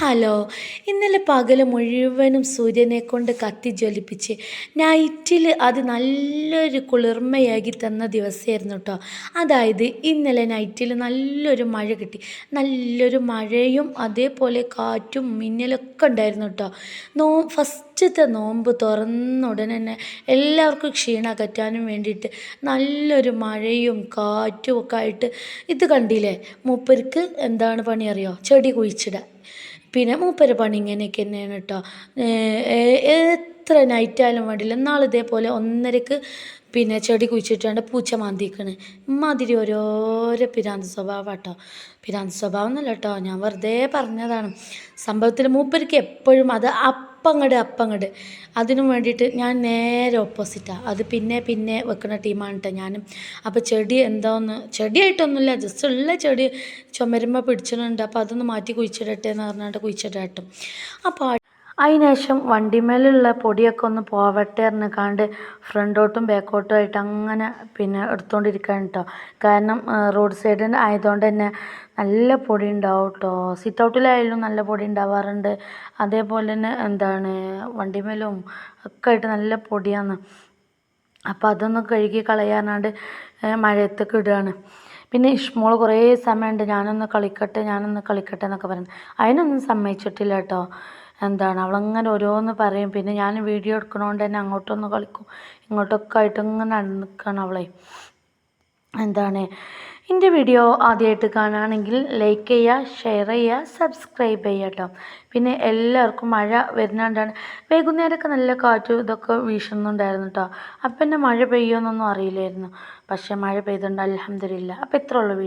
Hello. ഇന്നലെ പകൽ മുഴുവനും സൂര്യനെ കൊണ്ട് കത്തി ജ്വലിപ്പിച്ച് നൈറ്റിൽ അത് നല്ലൊരു കുളിർമയാക്കി തന്ന ദിവസമായിരുന്നു കേട്ടോ അതായത് ഇന്നലെ നൈറ്റിൽ നല്ലൊരു മഴ കിട്ടി. നല്ലൊരു മഴയും അതേപോലെ കാറ്റും മിന്നലൊക്കെ ഉണ്ടായിരുന്നു കേട്ടോ നോ ഫസ്റ്റത്തെ നോമ്പ് തുറന്ന ഉടനെ തന്നെ എല്ലാവർക്കും ക്ഷീണം അകറ്റാനും വേണ്ടിയിട്ട് നല്ലൊരു മഴയും കാറ്റും ഒക്കെ ആയിട്ട് ഇത് കണ്ടില്ലേ? മൂപ്പർക്ക് എന്താണ് പണി അറിയോ? ചെടി കുഴിച്ചിടുക പിന്നെ മൂപ്പരെ പണി ഇങ്ങനെയൊക്കെ തന്നെയാണ് കേട്ടോ. എത്ര നൈറ്റായാലും വേണ്ടില്ല. നാളെ ഇതേപോലെ ഒന്നരക്ക് പിന്നെ ചെടി കുഴിച്ചിട്ടാണ്ട് പൂച്ച മാന്തിക്കണ്. ഇമ്മാതിരി ഓരോരോ പിരാന്ത് സ്വഭാവം കേട്ടോ പിരാന്ത സ്വഭാവം എന്നല്ല കേട്ടോ. ഞാൻ വെറുതെ പറഞ്ഞതാണ്. സംഭവത്തിൽ മൂപ്പർക്ക് എപ്പോഴും അത് അപ്പങ്ങട് അപ്പങ്ങട്. അതിനു വേണ്ടിയിട്ട് ഞാൻ നേരെ ഓപ്പോസിറ്റാണ് അത് പിന്നെ പിന്നെ വെക്കുന്ന ടീമാണ് കേട്ടോ ഞാനും. അപ്പോൾ ചെടി എന്താന്ന് ചെടിയായിട്ടൊന്നുമില്ല. ജസ്റ്റ് ഉള്ള ചെടി ചുമരുമ്പോൾ പിടിച്ചിട്ടുണ്ട്. അപ്പോൾ അതൊന്ന് മാറ്റി കുഴിച്ചിടട്ടെ എന്ന് പറഞ്ഞിട്ട് കുഴിച്ചിടട്ടും അപ്പോൾ അതിനുശേഷം വണ്ടിമേലുള്ള പൊടിയൊക്കെ ഒന്ന് പോവട്ടെ എന്ന് കണ്ട് ഫ്രണ്ടോട്ടും ബാക്കോട്ടും ആയിട്ട് അങ്ങനെ പിന്നെ എടുത്തുകൊണ്ടിരിക്കുകയാണ് കേട്ടോ കാരണം റോഡ് സൈഡിൽ ആയതുകൊണ്ട് തന്നെ നല്ല പൊടി ഉണ്ടാവും കേട്ടോ സിറ്റ് ഔട്ടിലായാലും നല്ല പൊടി ഉണ്ടാവാറുണ്ട്. അതേപോലെ തന്നെ എന്താണ് വണ്ടിമേലും ഒക്കെ ആയിട്ട് നല്ല പൊടിയാണ്. അപ്പോൾ അതൊന്ന് കഴുകി കളയാനാണ്ട് മഴയത്തൊക്കെ ഇടുകയാണ് പിന്നെ ഇഷ്മോൾ കുറേ സമയമുണ്ട്. ഞാനൊന്ന് കളിക്കട്ടെ ഞാനൊന്ന് കളിക്കട്ടെ എന്നൊക്കെ പറയുന്നത്. അതിനൊന്നും സമ്മതിച്ചിട്ടില്ല കേട്ടോ എന്താണ്? അവളങ്ങനെ ഓരോന്ന് പറയും. പിന്നെ ഞാൻ വീഡിയോ എടുക്കണോണ്ട് തന്നെ അങ്ങോട്ടൊന്ന് കളിക്കും. ഇങ്ങോട്ടൊക്കെ ആയിട്ട് ഇങ്ങനെ നടന്ന് നിൽക്കുകയാണ് അവളെ. എന്താണ്? എന്റെ വീഡിയോ ആദ്യമായിട്ട് കാണുകയാണെങ്കിൽ ലൈക്ക് ചെയ്യുക ഷെയർ ചെയ്യുക സബ്സ്ക്രൈബ് ചെയ്യുക കേട്ടോ. പിന്നെ എല്ലാവർക്കും മഴ വരുന്നതുകൊണ്ടാണ് വൈകുന്നേരമൊക്കെ നല്ല കാറ്റും ഇതൊക്കെ വീശുന്നുണ്ടായിരുന്നു കേട്ടോ. അപ്പം എന്നെ മഴ പെയ്യുമെന്നൊന്നും അറിയില്ലായിരുന്നു. പക്ഷേ മഴ പെയ്തുകൊണ്ട് അലഹമില്ല അപ്പോൾ ഇത്രയുള്ള വീഡിയോ.